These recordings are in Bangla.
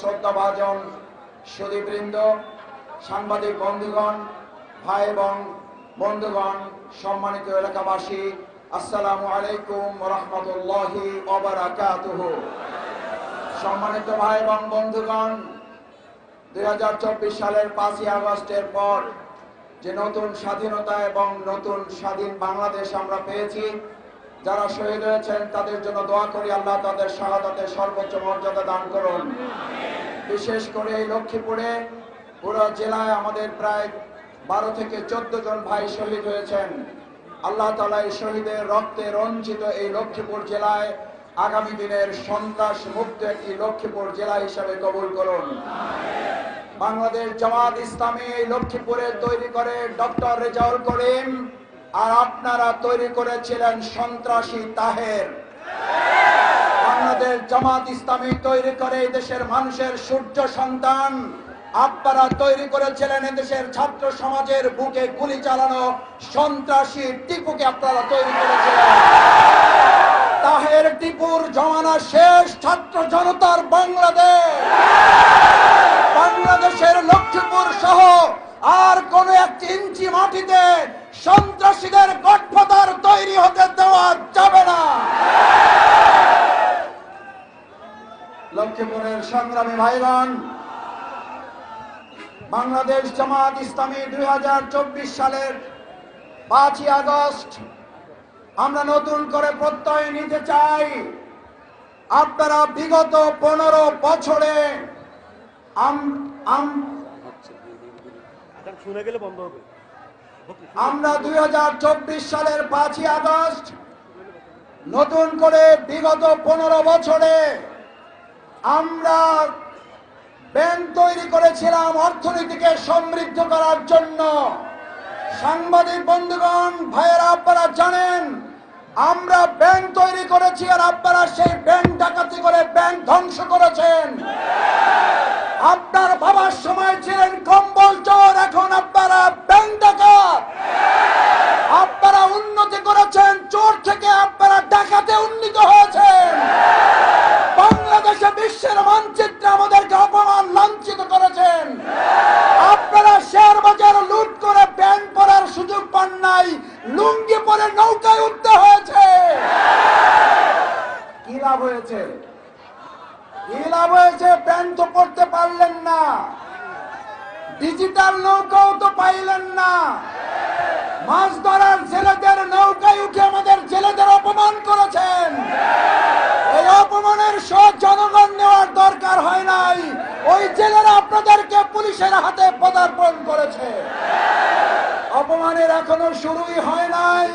শ্রদ্ধাভাজন সুদীবৃন্দ সাংবাদিক বন্ধুগণ, ভাই এবং বন্ধুগণ, সম্মানিত এলাকাবাসী, আসসালামু আলাইকুম রহমতুল্লাহি সম্মানিত ভাই এবং বন্ধুগণ, দুই হাজার চব্বিশ সালের পাঁচই আগস্টের পর যে নতুন স্বাধীনতা এবং নতুন স্বাধীন বাংলাদেশ আমরা পেয়েছি যারা শহীদ হয়েছেন, তাদের জন্য দোয়া করি, আল্লাহ তাদের শাহাদাতের সর্বোচ্চ মর্যাদা দান করুন। বিশেষ করে এই লক্ষ্মীপুরে পুরো জেলায় আমাদের প্রায় বারো থেকে চোদ্দ জন ভাই শহীদ হয়েছেন। আল্লাহ তালা এই শহীদের রক্তে রঞ্জিত এই লক্ষ্মীপুর জেলায় আগামী দিনের সন্ত্রাস মুক্ত একটি লক্ষ্মীপুর জেলা হিসাবে কবুল করুন। বাংলাদেশ জামাত ইসলামী এই লক্ষ্মীপুরে তৈরি করে ডক্টর রেজাউল করিম। আর আপনারা তৈরি করেছিলেন সন্ত্রাসী তাহের। বাংলাদেশ জামাত ইসলামী তৈরি করে দেশের মানুষের সূর্য সন্তান। আপনারা তৈরি করেছিলেন এদেশের ছাত্র সমাজের বুকে গুলি চালানো সন্ত্রাসী টিপুকে আপনারা তৈরি করেছিলেন। তাহের টিপুর জমানা শেষ, ছাত্র জনতার বাংলাদেশ দেওয়া যাবে না। লক্ষ্মীপুরের সংগ্রামী ভাইগণ বাংলাদেশ জামাত ইসলামী দুই হাজার চব্বিশ সালের পাঁচই আগস্ট আমরা নতুন করে প্রত্যয় নিতে চাই। আপনারা বিগত পনেরো বছরে বন্ধ আমরা দুই হাজার চব্বিশ সালের পাঁচই আগস্ট নতুন করে বিগত পনেরো বছরে আমরা ব্যাংক তৈরি করেছিলাম অর্থনীতিকে সমৃদ্ধ করার জন্য। সাংবাদিক বন্ধুগণ, ভাইয়েরা, আপনারা জানেন, আমরা ব্যাংক তৈরি করেছি আর আপনারা সেই ব্যাংক ডাকাতি করে ব্যাংক ধ্বংস করেছেন। আপনার বাবার সময় ছিলেন কম্বল চোর, এখন আপনারা ব্যাংক ডাকাত। ডিজিটাল নৌকাও তো পাইলেন না। মাছ ধরার ছেলেদের নৌকায় উঠে আমাদের ছেলেদের অপমান করেছেন। এই অপমানের সব জনগণ নেওয়ার দরকার হয় নাই। ওই জেলেরা আপনাদেরকে পুলিশের হাতে পদার্পণ করেছে। অপমানের এখনও শুরুই হয় নাই।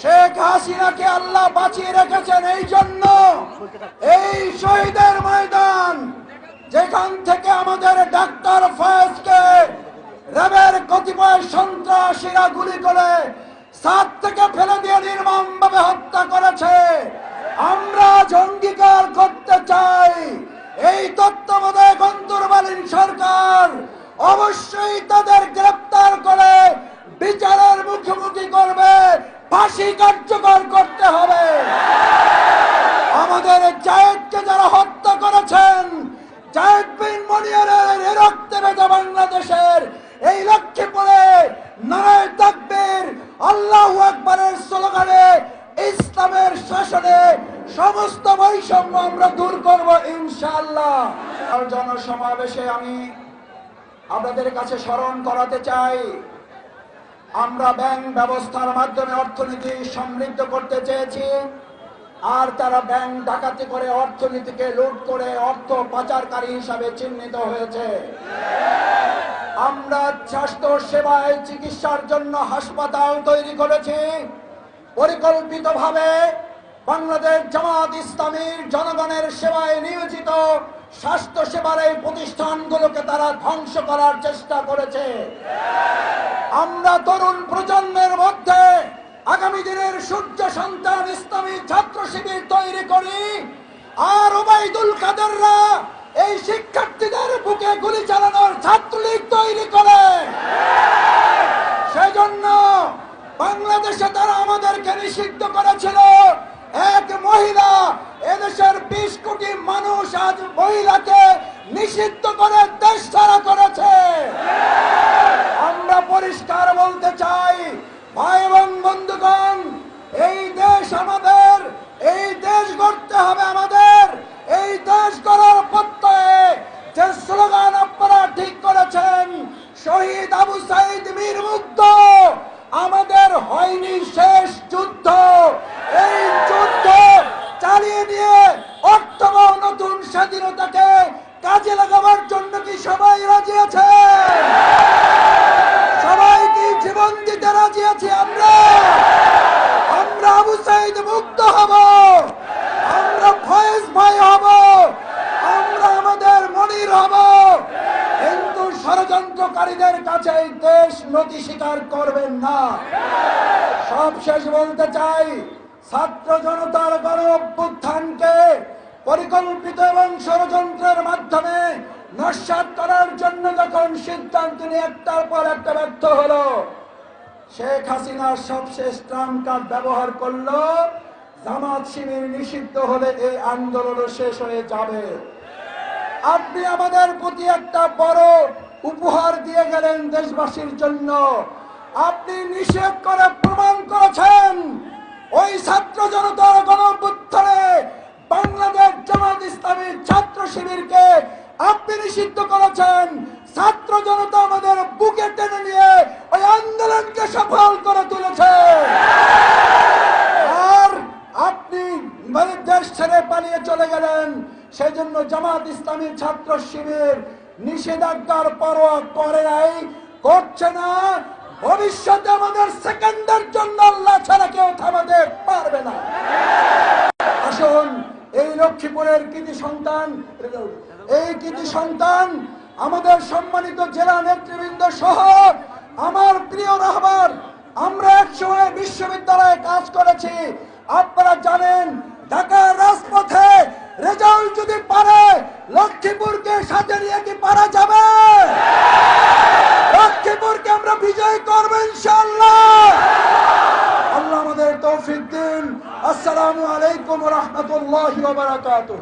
শেখ হাসিনাকে আল্লাহ বাঁচিয়ে রেখেছেন এই জন্য এই শহীদের ময়দান যেখান থেকে আমাদের ডাক্তার ফয়েজকে র্যাবের কতিপয় সন্ত্রাসীরা গুলি করে, সাত থেকে ফেলে দিয়ে নির্মম ভাবে হত্যা করেছে। আমরা অঙ্গীকার করতে চাই। এই তত্ত্বাবধায়ক অন্তর্বালীন সরকার। অবশ্যই তাদের গ্রেপ্তার করে বিচারের মুখোমুখি করবে। ফাঁসি কার্যকর করতে হবে। আমাদের জায়েদকে যারা হত্যা করেছেন রক্তে বাংলাদেশের এই লক্ষ্মীপুরে নারায় তাকবীর, আল্লাহু আকবারের স্লোগানে ইসলামের শাসনে সমস্ত বৈষম্য আমরা দূর করব ইনশাআল্লাহ। আর জনসমাবেশে আমি আপনাদের কাছে স্মরণ করাতে চাই, আমরা ব্যাংক ব্যবস্থার মাধ্যমে অর্থনীতি সমৃদ্ধ করতে চেয়েছি। আর তারা ব্যাংক ডাকাতি করে, অর্থনীতিকে লুট করে, অর্থ পাচারকারী হিসাবে চিহ্নিত হয়েছে। আমরা স্বাস্থ্য সেবায় চিকিৎসার জন্য হাসপাতাল তৈরি করেছি। পরিকল্পিতভাবে বাংলাদেশ জামাত ইসলামীর জনগণের সেবায় নিয়োজিত স্বাস্থ্য সেবার এই প্রতিষ্ঠানগুলোকে তারা ধ্বংস করার চেষ্টা করেছে। আমরা তরুণ প্রজন্মের মধ্যে আগামী দিনের সূর্য সন্তান ইসলামী ছাত্র শিবির তৈরি করি। আর ওবায়দুল কাদেররা এই শিক্ষার্থীদের বুকে গুলি চালানোর ছাত্রলীগ তৈরি করে। সেজন্য বাংলাদেশে তারা আমাদেরকে নিষিদ্ধ করেছিল। এক মহিলা এদেশের বিশ কোটি মানুষ আজ মহিলাকে নিষিদ্ধ করে দেশ ছাড়া করেছে আমরা পরিষ্কার বলতে চাই ভাই এবং বন্ধুগণ এই দেশ আমাদের, এই দেশ গড়তে হবে আমাদের, এই দেশ গড়ার প্রত্যয়ে যে স্লোগান আপনারা ঠিক করেছেন, শহীদ আবু সাইদ মীর মুগ্ধ, আমাদের হয়নি শেষ যুদ্ধ। এই যুদ্ধ চালিয়ে নিয়ে অর্থবহ নতুন স্বাধীনতাকে কাজে লাগাবার জন্য কি সবাই রাজি আছে? সবাই কি জীবন দিতে রাজি আছি আমরা আমরা আবু সাইদ মুক্ত হব আমরা ফয়েজ ভাই হব আমরা আমাদের মনির হব কিন্তু ষড়যন্ত্রকারীদের কাছে এই দেশ নথি স্বীকার করবেন না। সব শেষ বলতে চাই, ছাত্র জনতার গণ অভ্যুত্থানকে পরিকল্পিত এবং ষড়যন্ত্রের মাধ্যমে নস্বাত করার জন্য যখন সিদ্ধান্ত নিয়ে একটার পর একটা ব্যর্থ শেখ হাসিনা সবশেষ ট্রাম্প কার্ড ব্যবহার করল। জামাত শিবির নিষিদ্ধ হলে এই আন্দোলন শেষ হয়ে যাবে। আপনি আমাদের প্রতি একটা বড় উপহার দিয়ে গেলেন দেশবাসীর জন্য। আপনি নিষেধ করে প্রমাণ করেছেন, ওই ছাত্র জনতার গণঅভ্যুত্থানে বাংলাদেশ জামাত ইসলামী ছাত্র শিবিরকে আপনি নিষিদ্ধ করেছেন। ছাত্র জনতা আমাদের বুকে টেনে নিয়ে ওই আন্দোলনকে সফল করে তুলেছে। আর আপনি দেশ ছেড়ে পালিয়ে চলে গেলেন সেই জন্য জামাত ইসলামী ছাত্র শিবির নিষেধাজ্ঞার পরোয়া করে নাই, করছে না। ভবিষ্যতে আমাদের সেকেন্ডের জন্য আল্লাহ ছাড়া কেউ থামাতে পারবে না। আসুন, এই লক্ষ্মীপুরের কৃতি সন্তান, এই কৃতি সন্তান, আমাদের সম্মানিত জেলা নেতৃবৃন্দ সহ আমার প্রিয় রাহবার আমরা একসময় বিশ্ববিদ্যালয়ে কাজ করেছি। আপনারা জানেন, ঢাকার রাজপথে রেজাল্ট যদি পারে, লক্ষ্মীপুরকে সাথে নিয়ে কি পারা যাবে? লক্ষ্মীপুরকে আমরা বিজয় করব ইনশাল্লাহ আল্লাহ আমাদের তৌফিক দিন। আসসালামু আলাইকুম রহমতুল্লাহ বারাকাতুহ।